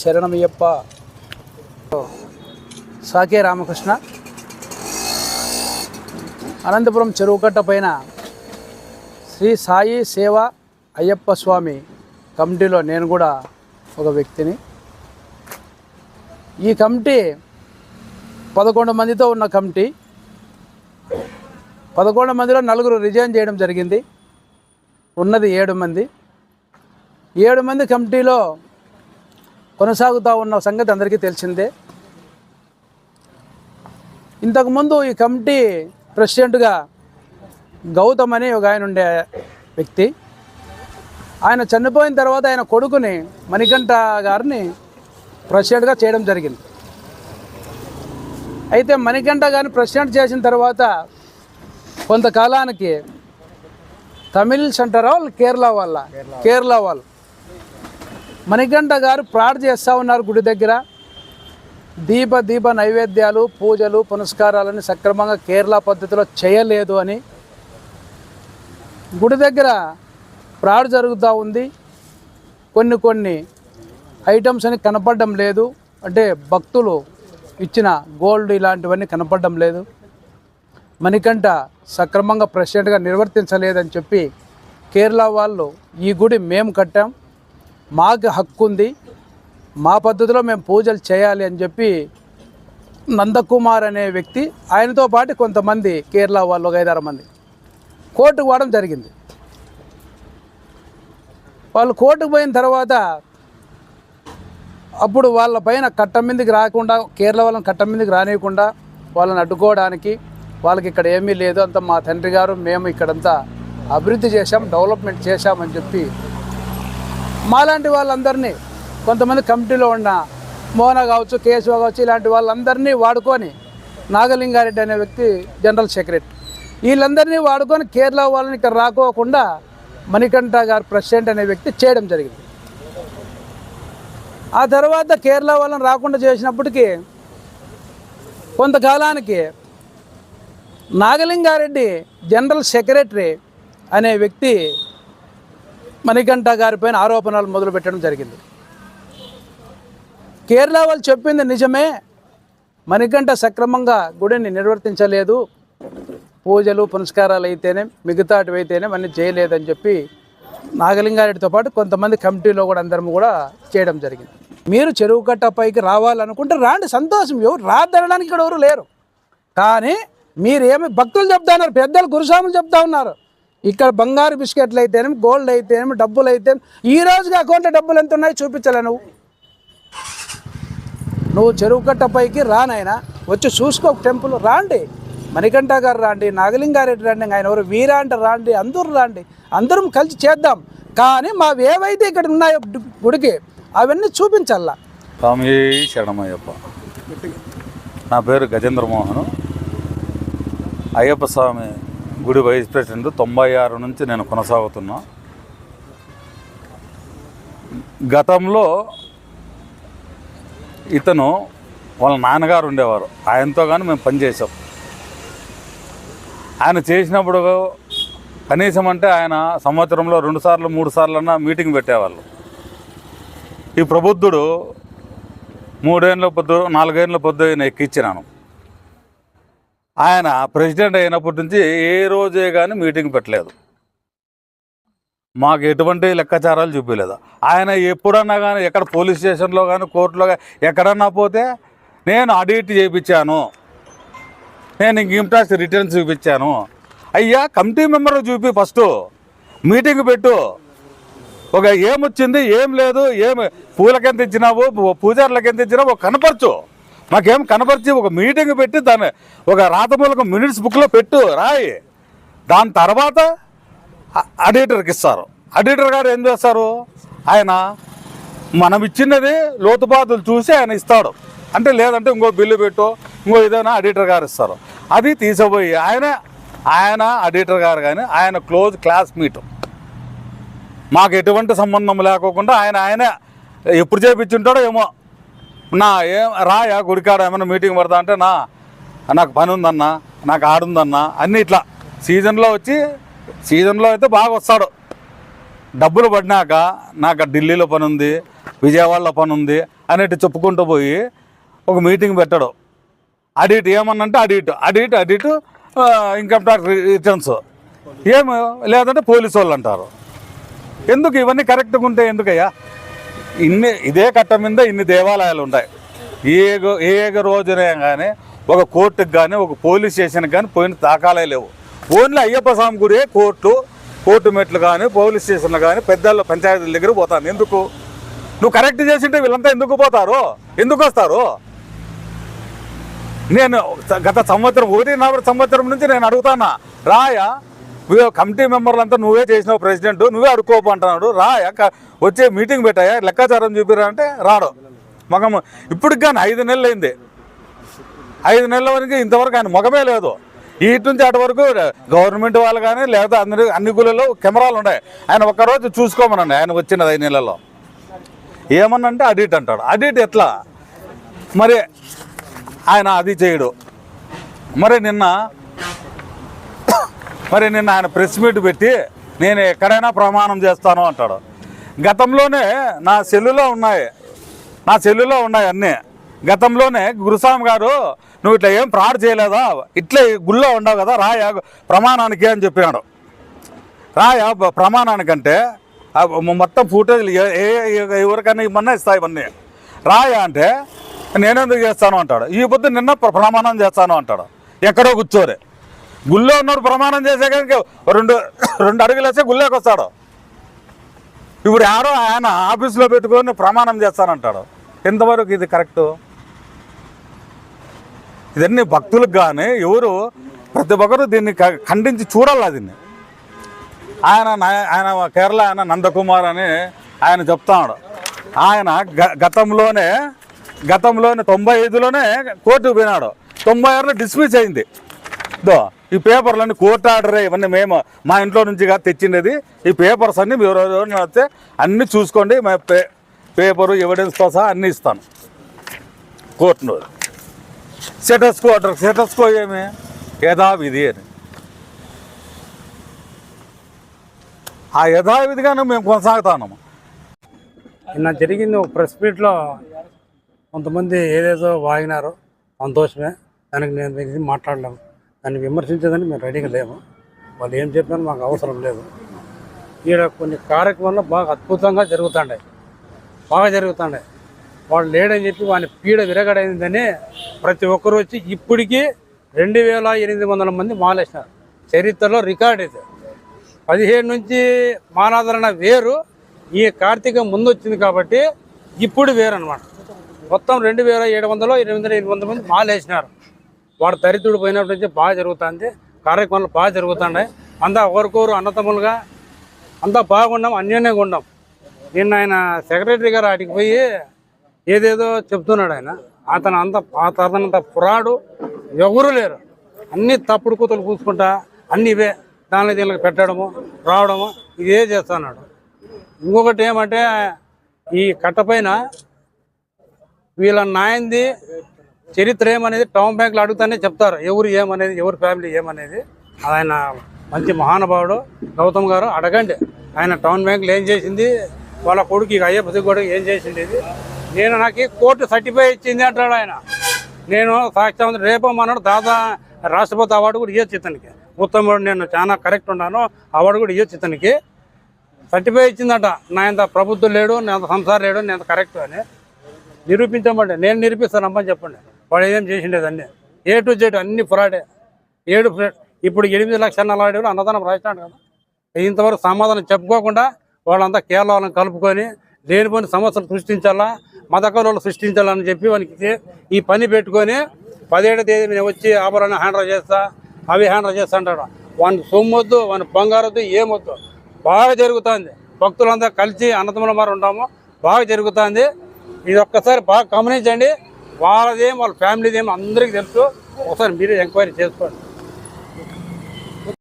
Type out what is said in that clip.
శరణమయ్యప్ప. సాకే రామకృష్ణ. అనంతపురం చెరువుకట్ట పైన శ్రీ సాయి సేవ అయ్యప్ప స్వామి కమిటీలో నేను కూడా ఒక వ్యక్తిని. ఈ కమిటీ పదకొండు మందితో ఉన్న కమిటీ. పదకొండు మందిలో నలుగురు రిజైన్ చేయడం జరిగింది. ఉన్నది ఏడు మంది. ఏడు మంది కమిటీలో కొనసాగుతూ ఉన్న సంగతి అందరికీ తెలిసిందే. ఇంతకుముందు ఈ కమిటీ ప్రెసిడెంట్గా గౌతమ్ అని ఒక ఆయన ఉండే వ్యక్తి. ఆయన చనిపోయిన తర్వాత ఆయన కొడుకుని మణికంఠ గారిని ప్రెసిడెంట్గా చేయడం జరిగింది. అయితే మణికంఠ గారిని ప్రెసిడెంట్ చేసిన తర్వాత కొంతకాలానికి తమిళ్ సెంటర్ వాళ్ళు కేరళ వాళ్ళ కేరళ వాళ్ళు మణికంఠ గారు ప్రాడ్ చేస్తూ ఉన్నారు గుడి దగ్గర. దీప దీప నైవేద్యాలు పూజలు పునస్కారాలని సక్రమంగా కేరళ పద్ధతిలో చేయలేదు అని. గుడి దగ్గర ప్రాడ్ జరుగుతూ ఉంది. కొన్ని కొన్ని ఐటమ్స్ అని కనపడడం లేదు. అంటే భక్తులు ఇచ్చిన గోల్డ్ ఇలాంటివన్నీ కనపడడం లేదు. మణికంఠ సక్రమంగా ప్రెసిడెంట్గా నిర్వర్తించలేదని చెప్పి కేరళ వాళ్ళు ఈ గుడి మేము కట్టాం. మాకు హక్కు ఉంది. మా పద్ధతిలో మేము పూజలు చేయాలి అని చెప్పి నందకుమార్ అనే వ్యక్తి ఆయనతో పాటు కొంతమంది కేరళ వాళ్ళు ఒక ఐదారు మంది కోర్టుకు పోవడం జరిగింది. వాళ్ళు కోర్టుకు పోయిన తర్వాత అప్పుడు వాళ్ళ పైన కట్ట మీదకి రాకుండా కేరళ వాళ్ళని కట్టం మీదకి రానియకుండా వాళ్ళని అడ్డుకోవడానికి వాళ్ళకి ఇక్కడ ఏమీ లేదు. అంత మా తండ్రి గారు మేము ఇక్కడంతా అభివృద్ధి చేశాం డెవలప్మెంట్ చేశామని చెప్పి మాలాంటి వాళ్ళందరినీ కొంతమంది కమిటీలో ఉన్న మోహన కావచ్చు కేశవ కావచ్చు ఇలాంటి వాళ్ళందరినీ వాడుకొని నాగలింగారెడ్డి అనే వ్యక్తి జనరల్ సెక్రటరీ. వీళ్ళందరినీ వాడుకొని కేరళ వాళ్ళని ఇక్కడ రాకోకుండా మణికంఠ గారు ప్రెసిడెంట్ అనే వ్యక్తి చేయడం జరిగింది. ఆ తర్వాత కేరళ వాళ్ళని రాకుండా చేసినప్పటికీ కొంతకాలానికి నాగలింగారెడ్డి జనరల్ సెక్రటరీ అనే వ్యక్తి మణికంఠ గారిపైన ఆరోపణలు మొదలుపెట్టడం జరిగింది. కేరళ వాళ్ళు చెప్పింది నిజమే. మణికంఠ సక్రమంగా గుడిని నిర్వర్తించలేదు. పూజలు పునస్కారాలు అయితేనే మిగతాటివి అయితేనే అన్నీ చేయలేదని చెప్పి నాగలింగారెడ్డితో పాటు కొంతమంది కమిటీలో కూడా అందరం కూడా చేయడం జరిగింది. మీరు చెరువు కట్ట పైకి రావాలనుకుంటే రాండి సంతోషం. ఎవరు రాదనడానికి ఇక్కడ ఎవరు లేరు. కానీ మీరేమి భక్తులు చెప్తా ఉన్నారు పెద్దలు గురుస్వాములు చెప్తా ఉన్నారు. ఇక్కడ బంగారు బిస్కెట్లు అయితేనేమి గోల్డ్ అయితేనేమి డబ్బులు అయితే ఈ రోజుకి అకౌంట్లో డబ్బులు ఎంత ఉన్నాయో చూపించలే నువ్వు. నువ్వు చెరువు కట్ట పైకి వచ్చి చూసుకో టెంపుల్ రాండి. మణికంఠ గారు రాండి నాగలింగారెడ్డి రాండి ఆయన ఎవరు వీరాంట రాండి అందరూ రాండి అందరం కలిసి చేద్దాం. కానీ మావి ఏవైతే ఇక్కడ ఉన్నాయో గుడికి అవన్నీ చూపించాలా స్వామి శరణమయ్యప్ప. నా పేరు గజేంద్ర మోహన్ అయ్యప్ప స్వామి గుడి వైస్ ప్రెసిడెంట్ తొంభై ఆరు నుంచి నేను కొనసాగుతున్నా. గతంలో ఇతను వాళ్ళ నాన్నగారు ఉండేవారు. ఆయనతో కానీ మేము పనిచేసాం ఆయన చేసినప్పుడు కనీసం అంటే ఆయన సంవత్సరంలో రెండు సార్లు మూడు సార్లు మీటింగ్ పెట్టేవాళ్ళు. ఈ ప్రబుద్ధుడు మూడేళ్ళ పొద్దు నాలుగేళ్ళ పొద్దు నేను ఎక్కించినాను ఆయన ప్రెసిడెంట్ అయినప్పటి నుంచి ఏ రోజే కానీ మీటింగ్ పెట్టలేదు. మాకు ఎటువంటి లెక్కాచారాలు చూపించలేదు ఆయన ఎప్పుడన్నా కానీ ఎక్కడ పోలీస్ స్టేషన్లో కానీ కోర్టులో కానీ ఎక్కడన్నా పోతే నేను ఆడిట్ చేయించాను నేను ఇంక ఇంట్రెస్ట్ రిటర్న్స్ చూపించాను. అయ్యా కమిటీ మెంబర్ చూపి ఫస్ట్. మీటింగ్ పెట్టు. ఒక ఏమొచ్చింది ఏం లేదు ఏం పూలకెంత ఎంత ఇచ్చినావు పూ- పూజారులకు ఎంత ఇచ్చినావు కనపరచు. మాకేం కనపరిచి ఒక మీటింగ్ పెట్టి దాన్ని ఒక రాతమూలక మినిట్స్ బుక్లో పెట్టు రాయి. దాని తర్వాత అడిటర్కి ఆడిటర్కి ఇస్తారు. ఆడిటర్ గారు ఏం చేస్తారు? ఆయన మనం ఇచ్చినది లోతుపాతులు చూసి ఆయన ఇస్తాడు. అంటే లేదంటే ఇంకో బిల్లు పెట్టు ఇంకో ఏదైనా ఆడిటర్ గారు ఇస్తారు. అది తీసిపోయి ఆయన ఆయన ఆడిటర్ గారు కానీ ఆయన క్లోజ్ క్లాస్ మీట్. మాకు ఎటువంటి సంబంధం లేకోకుండా ఆయన ఆయన ఎప్పుడు చేపించుంటాడో ఏమో. నా ఏం రాయా గుడికాడ ఏమైనా మీటింగ్ పడతా అంటే నా నాకు పని ఉందన్నా నాకు ఆడుందన్నా అన్నీ ఇట్లా. సీజన్లో వచ్చి సీజన్లో అయితే బాగా వస్తాడు. డబ్బులు పడినాక నాకు ఢిల్లీలో పని ఉంది విజయవాడలో పని ఉంది అనేటి చెప్పుకుంటూ పోయి ఒక మీటింగ్ పెట్టడు. Audit ఏమన్నంటే audit audit audit income tax returns ఏమి లేదంటే పోలీసు వాళ్ళు అంటారు. ఎందుకు? ఇవన్నీ కరెక్ట్గా ఉంటే ఎందుకయ్యా? ఇన్ని ఇదే కట్ట మీద ఇన్ని దేవాలయాలు ఉంటాయి. ఏ గో- ఏ రోజునే కానీ ఒక కోర్టుకి కానీ ఒక పోలీస్ స్టేషన్కి కానీ పోయిన దాఖలే లేవు. ఓన్లీ అయ్యప్ప స్వామి గుడే కోర్టు కోర్టు మెట్లు కానీ పోలీస్ స్టేషన్లు కానీ పెద్దల పంచాయతీల దగ్గర పోతాను ఎందుకు? నువ్వు కరెక్ట్ చేసింటే వీళ్ళంతా ఎందుకు పోతారు? ఎందుకు వస్తారు? నేను గత సంవత్సరం ఒకటిన్నర సంవత్సరం నుంచి నేను అడుగుతానా రాయా? కమిటీ మెంబర్లంతా నువ్వే చేసినావు ప్రెసిడెంట్ నువ్వే అడుక్కోపు అంటున్నాడు. రా వచ్చే మీటింగ్ పెట్టాయా? లెక్కాచారం చూపిరా అంటే రాడు. మగం ఇప్పటికి కానీ ఐదు నెలలు అయింది. ఐదు నెలల వరకు ఇంతవరకు ఆయన ముఖమే లేదు. ఇటు నుంచి అటు వరకు గవర్నమెంట్ వాళ్ళు కానీ లేదా అందరి అన్ని గుళ్ళలో కెమెరాలు ఉన్నాయి. ఆయన ఒక్కరోజు చూసుకోమనండి ఆయన వచ్చినది ఐదు నెలల్లో. ఏమన్నంటే అడిట్ అంటాడు. అడిట్ ఎట్లా? మరి ఆయన అది చేయడు. మరి నిన్న మరి నిన్న ఆయన ప్రెస్ మీట్ పెట్టి నేను ఎక్కడైనా ప్రమాణం చేస్తాను అంటాడు. గతంలోనే నా సెల్లులో ఉన్నాయి. నా సెల్లులో ఉన్నాయి అన్నీ. గతంలోనే గురుస్వామి గారు నువ్వు ఇట్లా ఏం ఫ్రాడ్ చేయలేదా? ఇట్లే గుళ్ళో ఉండవు కదా రాయా ప్రమాణానికి అని చెప్పాడు రాయా ప్రమాణానికంటే మొత్తం ఫుటేజ్లు ఏ ఎవరికైనా ఇవన్నీ ఇస్తాయి ఇవన్నీ. రాయా అంటే నేనెందుకు చేస్తాను? అంటాడు. ఈ పొద్దు నిన్న ప్ర- ప్రమాణం చేస్తాను అంటాడు. ఎక్కడో కూర్చోరే. గుళ్ళో ఉన్నాడు ప్రమాణం చేసే కనుక రెండు రెండు అడుగులు వేస్తే గుళ్ళోకి వస్తాడు. ఇప్పుడు ఎవరో ఆయన ఆఫీస్లో పెట్టుకొని ప్రమాణం చేస్తానంటాడు. ఎంతవరకు ఇది కరెక్టు? ఇదన్నీ భక్తులకు కానీ ఎవరు ప్రతి ఒక్కరు దీన్ని క- ఖండించి చూడాలి దీన్ని. ఆయన ఆయన కేరళ ఆయన నందకుమార్ అని ఆయన చెప్తాడు. ఆయన గ- గతంలోనే గతంలోనే తొంభై ఐదులోనే కోర్టుకు పోయినాడు. తొంభై ఆరులో డిస్మిస్ అయింది. దో ఈ పేపర్లన్నీ కోర్టు ఆర్డరే ఇవన్నీ మేము మా ఇంట్లో నుంచి కాదు తెచ్చిండేది. ఈ పేపర్స్ అన్నీ మీరు వస్తే అన్నీ చూసుకోండి మా పే పేపరు ఎవిడెన్స్తో సహా అన్నీ ఇస్తాను. కోర్టును సెటస్కో ఆర్డర్ సెటస్కో ఏమి? యథావిధి అని. ఆ యథావిధిగానే మేము కొనసాగుతాము నిన్న జరిగింది ఒక ప్రెస్ మీట్లో కొంతమంది ఏదేదో వాగినారో. సంతోషమే. దానికి నేను మాట్లాడలేము. దాన్ని విమర్శించేదని మేము రెడీగా లేము. వాళ్ళు ఏం చెప్పినా మాకు అవసరం లేదు. ఈడ కొన్ని కార్యక్రమాలు బాగా అద్భుతంగా జరుగుతుండే బాగా జరుగుతుండే వాళ్ళు లేడని చెప్పి వాని పీడ విరగడైందని ప్రతి ఒక్కరు వచ్చి ఇప్పటికీ రెండు వేల ఎనిమిది వందల మంది మాలేసినారు. చరిత్రలో రికార్డ్ ఇది. పదిహేడు నుంచి మానాదరణ వేరు. ఈ కార్తీకం ముందు వచ్చింది కాబట్టి ఇప్పుడు వేరు అనమాట మొత్తం రెండు వేల ఏడు వందలు ఎనిమిది వందల ఎనిమిది వందల మంది మాలేసినారు. వాడు దరిద్రుడు పోయినప్పటి నుంచి బాగా జరుగుతుంది. కార్యక్రమాలు బాగా జరుగుతున్నాయి. అంతా ఒకరికొకరు అన్నతమ్ములుగా అంతా బాగున్నాం అన్యోన్యంగా ఉన్నాం. నిన్న ఆయన సెక్రటరీ గారు ఆడికి పోయి ఏదేదో చెప్తున్నాడు ఆయన. అతను అంత అతనంత పురాడు ఎవరు లేరు. అన్ని తప్పుడు కూతలు కూసుకుంటా అన్ని ఇవే దాని దీనికి పెట్టడము రావడము ఇదే చేస్తున్నాడు. ఇంకొకటి ఏమంటే ఈ కట్టపైన వీళ్ళ నాయంది చరిత్ర ఏమనేది టౌన్ బ్యాంకులు అడుగుతానే చెప్తారు. ఎవరు ఏమనేది ఎవరి ఫ్యామిలీ ఏమనేది. ఆయన మంచి మహానుభావుడు గౌతమ్ గారు అడగండి. ఆయన టౌన్ బ్యాంకులు ఏం చేసింది వాళ్ళ కొడుకు ఇక అయ్యప్ప కూడా ఏం చేసింది ఇది నేను నాకు కోర్టు సర్టిఫై ఇచ్చింది అంటాడు ఆయన. నేను సాక్ష్యం రేపు మనడు దాదా రాష్ట్రపతి అవార్డు కూడా ఇవ్వచ్చు ఇతనికి. ఉత్తముడు నేను చాలా కరెక్ట్ ఉన్నాను అవార్డు కూడా ఇవ్వచ్చు ఇతనికి. సర్టిఫై ఇచ్చిందట. నా ఇంత ప్రభుత్వం లేడు నా అంత సంసారం లేడు నేను కరెక్ట్ అని. నిరూపించమండి నేను నిరూపిస్తాను అమ్మని చెప్పండి. వాడు ఏం చేసిండేది అన్ని? ఏ టు జెడ్ అన్ని ఫ్రాడే. ఏడు ఫ్రాడ్ ఇప్పుడు ఎనిమిది లక్షల నలభై ఏడు అన్నదానం రాసినాడు కదా. ఇంతవరకు సమాధానం చెప్పుకోకుండా వాళ్ళంతా కేరళను కలుపుకొని లేనిపోని సమస్యలు సృష్టించాలా మత సృష్టించాలని చెప్పి వానికి ఈ పని పెట్టుకొని పదిహేడు తేదీ నేను వచ్చి ఆభరణ హ్యాండర్ చేస్తా అవి హ్యాండర్ చేస్తా అంటాడు. వాని సొమ్మొద్దు వాని బంగారొద్దు ఏమొద్దు. బాగా జరుగుతుంది. భక్తులంతా కలిసి అన్నదమ్ముల మారి ఉంటాము. బాగా జరుగుతుంది. ఇది ఒక్కసారి బాగా గమనించండి. వాళ్ళదేం వాళ్ళ ఫ్యామిలీదేం అందరికీ తెలుసు. ఒకసారి మీరే ఎంక్వైరీ చేసుకోండి.